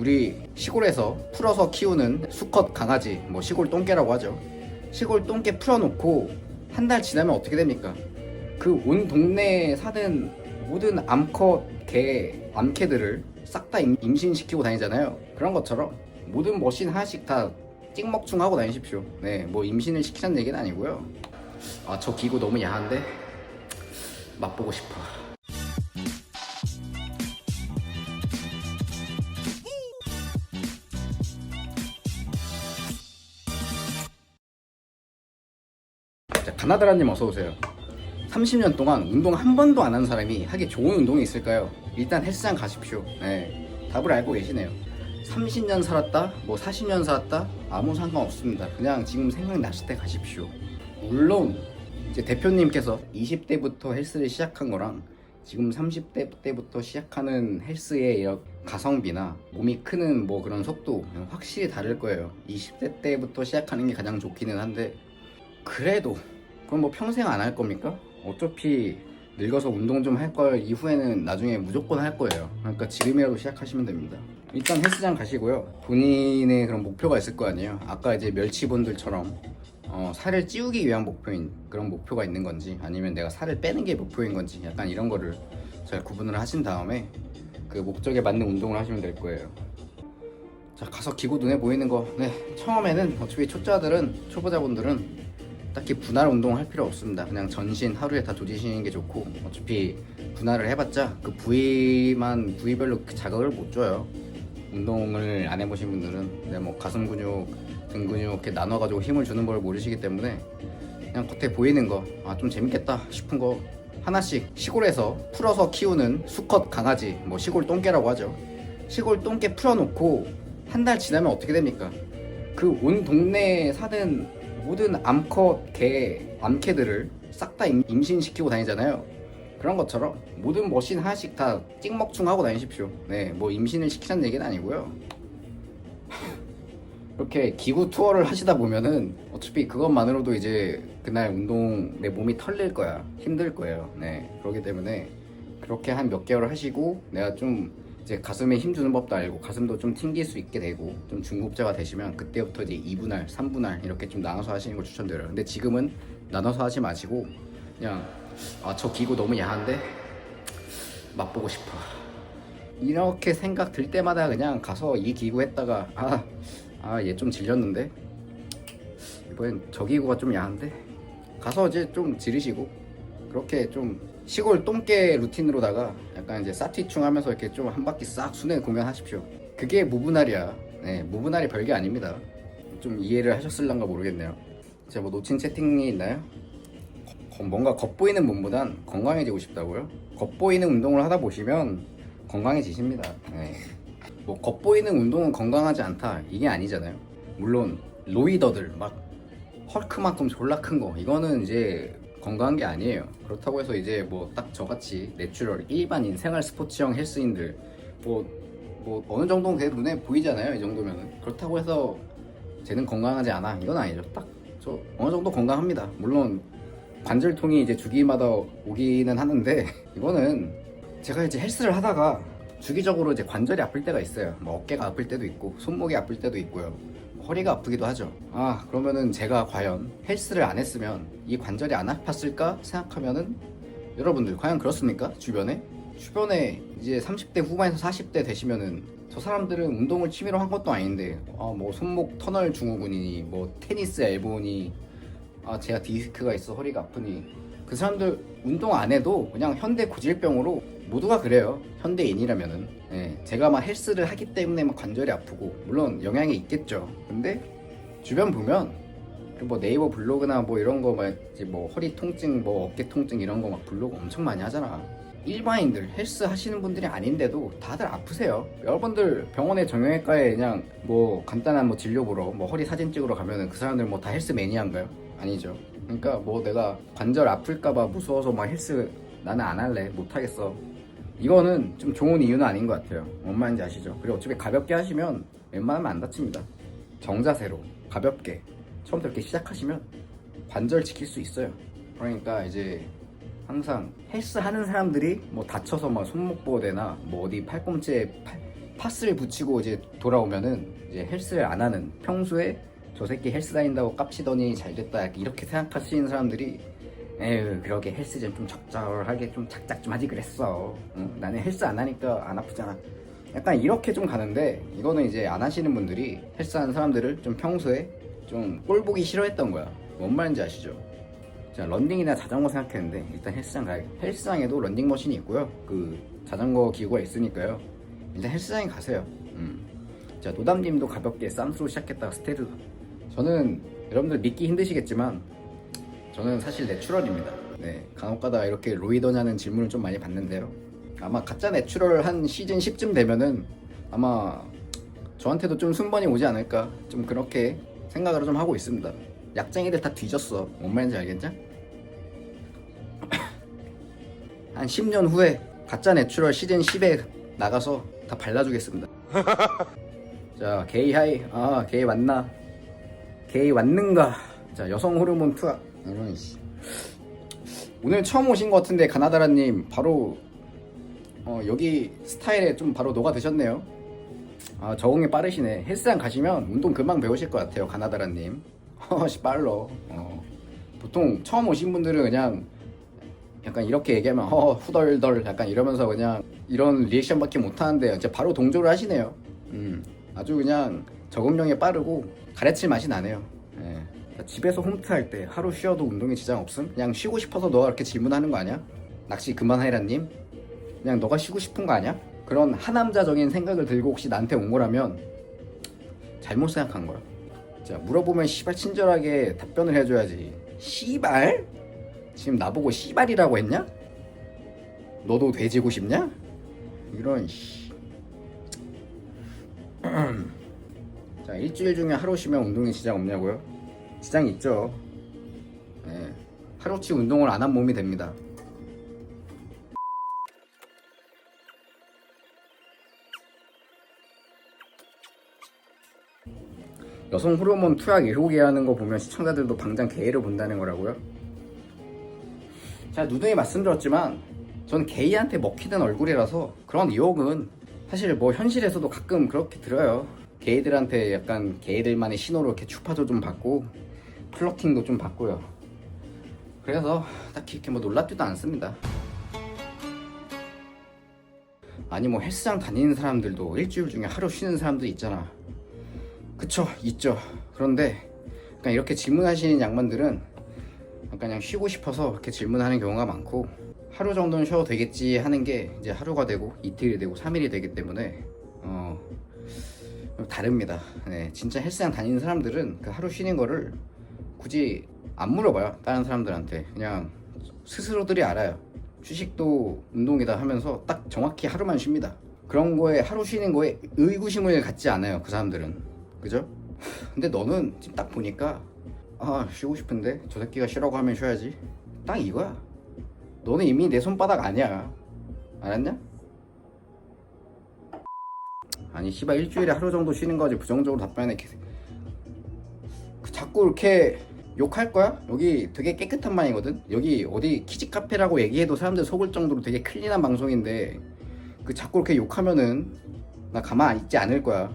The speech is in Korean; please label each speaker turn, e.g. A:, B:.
A: 우리 시골에서 풀어서 키우는 수컷 강아지, 뭐 시골 똥개라고 하죠. 시골 똥개 풀어놓고 한 달 지나면 어떻게 됩니까? 그 온 동네에 사는 모든 암컷 개, 암캐들을 싹 다 임신시키고 다니잖아요. 그런 것처럼 모든 머신 하나씩 다 찍먹충 하고 다니십시오. 네, 뭐 임신을 시키자는 얘기는 아니고요. 아, 저 기구 너무 야한데 맛보고 싶어. 자, 가나다라님 어서 오세요. 30년 동안 운동 한 번도 안 한 사람이 하기 좋은 운동이 있을까요? 일단 헬스장 가십시오. 네, 답을 알고 계시네요. 30년 살았다, 뭐 40년 살았다, 아무 상관 없습니다. 그냥 지금 생각나실 때 가십시오. 물론 이제 대표님께서 20대부터 헬스를 시작한 거랑 지금 30대 때부터 시작하는 헬스의 가성비나 몸이 크는 뭐 그런 속도 확실히 다를 거예요. 20대 때부터 시작하는 게 가장 좋기는 한데 그래도 그럼 뭐 평생 안 할 겁니까? 어차피 늙어서 운동 좀 할 걸 이후에는 나중에 무조건 할 거예요. 그러니까 지금이라도 시작하시면 됩니다. 일단 헬스장 가시고요. 본인의 그런 목표가 있을 거 아니에요. 아까 이제 멸치분들처럼 어, 살을 찌우기 위한 목표인 그런 목표가 있는 건지 아니면 내가 살을 빼는 게 목표인 건지 약간 이런 거를 잘 구분을 하신 다음에 그 목적에 맞는 운동을 하시면 될 거예요. 자 가서 기구 눈에 보이는 거 네 처음에는 어차피 초짜들은 초보자분들은 딱히 분할 운동 할 필요 없습니다. 그냥 전신 하루에 다 조지시는 게 좋고 어차피 분할을 해봤자 그 부위만 부위별로 그 자극을 못 줘요. 운동을 안 해보신 분들은 네, 뭐 가슴 근육 등 근육 이렇게 나눠가지고 힘을 주는 걸 모르시기 때문에 그냥 겉에 보이는 거 아 좀 재밌겠다 싶은 거 하나씩 시골에서 풀어서 키우는 수컷 강아지 뭐 시골 똥개라고 하죠. 시골 똥개 풀어놓고 한 달 지나면 어떻게 됩니까? 그 온 동네에 사는 모든 암컷 개, 암캐들을 싹 다 임신시키고 다니잖아요. 그런 것처럼 모든 머신 하나씩 다 찍먹충하고 다니십시오. 네, 뭐 임신을 시키자는 얘기는 아니고요. 이렇게 기구 투어를 하시다 보면은 어차피 그것만으로도 이제 그날 운동 내 몸이 털릴 거야 힘들 거예요 네 그렇기 때문에 그렇게 한 몇 개월 하시고 내가 좀 이제 가슴에 힘 주는 법도 알고 가슴도 좀 튕길 수 있게 되고 좀 중급자가 되시면 그때부터 이제 2분할 3분할 이렇게 좀 나눠서 하시는 걸 추천드려요. 근데 지금은 나눠서 하지 마시고 그냥 아 저 기구 너무 야한데 맛보고 싶어. 이렇게 생각 들 때마다 그냥 가서 이 기구 했다가 아 아 얘 좀 질렸는데? 이번엔 저 기구가 좀 야한데? 가서 이제 좀 지르시고 그렇게 좀 시골 똥개 루틴으로다가 약간 이제 사티충 하면서 이렇게 좀 한 바퀴 싹 순회 공연하십시오. 그게 무분할이야. 네 무분할이 별게 아닙니다. 좀 이해를 하셨을란가 모르겠네요. 제가 뭐 놓친 채팅이 있나요? 거- 뭔가 겉보이는 몸보단 건강해지고 싶다고요? 겉보이는 운동을 하다 보시면 건강해지십니다. 네. 뭐 겉보이는 운동은 건강하지 않다. 이게 아니잖아요. 물론 로이더들 막 헐크만큼 졸라 큰 거. 이거는 이제 건강한 게 아니에요. 그렇다고 해서 이제 뭐 딱 저같이 내추럴 일반인 생활 스포츠형 헬스인들 뭐, 뭐 어느 정도는 그래도 눈에 보이잖아요 이 정도면은. 그렇다고 해서 쟤는 건강하지 않아. 이건 아니죠. 딱 저 어느 정도 건강합니다. 물론 관절통이 이제 주기마다 오기는 하는데 이거는 제가 이제 헬스를 하다가 주기적으로 이제 관절이 아플 때가 있어요. 뭐 어깨가 아플 때도 있고 손목이 아플 때도 있고요. 허리가 아프기도 하죠. 아 그러면은 제가 과연 헬스를 안 했으면 이 관절이 안 아팠을까 생각하면은 여러분들 과연 그렇습니까? 주변에 주변에 이제 30대 후반에서 40대 되시면은 저 사람들은 운동을 취미로 한 것도 아닌데 아 뭐 손목 터널 증후군이니 뭐 테니스 엘보니 아 제가 디스크가 있어 허리가 아프니 그 사람들 운동 안 해도 그냥 현대 고질병으로 모두가 그래요. 현대인이라면은. 예, 제가 막 헬스를 하기 때문에 막 관절이 아프고 물론 영향이 있겠죠. 근데 주변 보면 그뭐 네이버 블로그나 뭐 이런 거막 이제 뭐 허리 통증 뭐 어깨 통증 이런 거 막 블로그 엄청 많이 하잖아. 일반인들 헬스 하시는 분들이 아닌데도 다들 아프세요. 여러분들 병원에 정형외과에 그냥 뭐 간단한 뭐 진료 보러 뭐 허리 사진 찍으러 가면은 그 사람들 뭐 다 헬스 매니아인가요? 아니죠 그러니까 뭐 내가 관절 아플까봐 무서워서 막 헬스 나는 안 할래 못 하겠어. 이거는 좀 좋은 이유는 아닌 것 같아요. 뭔 말인지 아시죠? 그리고 어차피 가볍게 하시면 웬만하면 안 다칩니다. 정자세로 가볍게 처음부터 이렇게 시작하시면 관절 지킬 수 있어요. 그러니까 이제 항상 헬스 하는 사람들이 뭐 다쳐서 막 손목 보호대나 뭐 어디 팔꿈치에 팔- 파스를 붙이고 이제 돌아오면은 이제 헬스를 안 하는 평소에 저 새끼 헬스 다닌다고 깝치더니 잘 됐다 이렇게 생각하시는 사람들이 에휴 그러게 헬스 좀, 좀 적절하게 좀 작작 좀 하지 그랬어 응? 나는 헬스 안 하니까 안 아프잖아 약간 이렇게 좀 가는데 이거는 이제 안 하시는 분들이 헬스 하는 사람들을 좀 평소에 좀 꼴 보기 싫어했던 거야 뭔 말인지 아시죠? 자 런닝이나 자전거 생각했는데 일단 헬스장 가야겠다 헬스장에도 런닝 머신이 있고요 그 자전거 기구가 있으니까요 일단 헬스장에 가세요 음. 자 노담님도 가볍게 쌈수로 시작했다가 스테르 저는 여러분들 믿기 힘드시겠지만 저는 사실 내추럴입니다. 네 간혹가다 이렇게 로이더냐는 질문을 좀 많이 받는데요. 아마 가짜 내추럴 한 시즌 10쯤 되면은 아마 저한테도 좀 순번이 오지 않을까 좀 그렇게 생각을 좀 하고 있습니다. 약쟁이들 다 뒤졌어. 뭔 말인지 알겠냐? 한 10년 후에 가짜 내추럴 시즌 10에 나가서 다 발라주겠습니다. 자 게이 하이. 아 게이 왔나 게이 왔는가 자 여성 호르몬 투하. 오늘 처음 오신 것 같은데 가나다라님 바로 어, 여기 스타일에 좀 바로 녹아 드셨네요. 아 적응이 빠르시네. 헬스장 가시면 운동 금방 배우실 것 같아요 가나다라님. 허씨 빨러. 어. 보통 처음 오신 분들은 그냥 약간 이렇게 얘기하면 허 후덜덜 약간 이러면서 그냥 이런 리액션밖에 못하는데 이제 바로 동조를 하시네요. 음, 아주 그냥 적응력이 빠르고 가래칠 맛이 나네요 예. 집에서 홈트 할 때 하루 쉬어도 운동에 지장 없음? 그냥 쉬고 싶어서 너가 이렇게 질문하는 거 아니야? 낚시 그만하이라님? 그냥 너가 쉬고 싶은 거 아니야? 그런 하남자적인 생각을 들고 혹시 나한테 온 거라면 잘못 생각한 거야 자 물어보면 씨발 친절하게 답변을 해줘야지 씨발? 지금 나보고 씨발이라고 했냐? 너도 돼지고 싶냐? 이런 씨. 자 일주일 중에 하루 쉬면 운동에 지장 없냐고요? 지장이 있죠. 예, 하루치 운동을 안 한 몸이 됩니다. 여성 호르몬 투약 7개 하는 거 보면 시청자들도 당장 게이를 본다는 거라고요? 제가 누누이 말씀드렸지만 전 게이한테 먹히는 얼굴이라서 그런 유혹은 사실 뭐 현실에서도 가끔 그렇게 들어요. 게이들한테 약간 게이들만의 신호로 이렇게 추파도 좀 받고 플러팅도 좀 받고요. 그래서 딱히 이렇게 뭐 놀랍지도 않습니다. 아니 뭐 헬스장 다니는 사람들도 일주일 중에 하루 쉬는 사람도 있잖아. 그쵸 있죠. 그런데 그냥 이렇게 질문하시는 양반들은 약간 그냥 쉬고 싶어서 이렇게 질문하는 경우가 많고 하루 정도는 쉬어도 되겠지 하는 게 이제 하루가 되고 이틀이 되고 3일이 되기 때문에 어 다릅니다. 네, 진짜 헬스장 다니는 사람들은 그 하루 쉬는 거를 굳이 안 물어봐요. 다른 사람들한테 그냥 스스로들이 알아요. 휴식도 운동이다 하면서 딱 정확히 하루만 쉽니다. 그런 거에 하루 쉬는 거에 의구심을 갖지 않아요. 그 사람들은 그죠? 근데 너는 지금 딱 보니까 아 쉬고 싶은데 저 새끼가 쉬라고 하면 쉬어야지 딱 이거야 너는 이미 내 손바닥 아니야 알았냐? 아니 씨발 일주일에 하루 정도 쉬는 거지. 부정적으로 답변해. 개- 그 자꾸 이렇게 욕할 거야? 여기 되게 깨끗한 방이거든? 여기 어디 키즈 카페라고 얘기해도 사람들 속을 정도로 되게 클린한 방송인데 그 자꾸 이렇게 욕하면은 나 가만 있지 않을 거야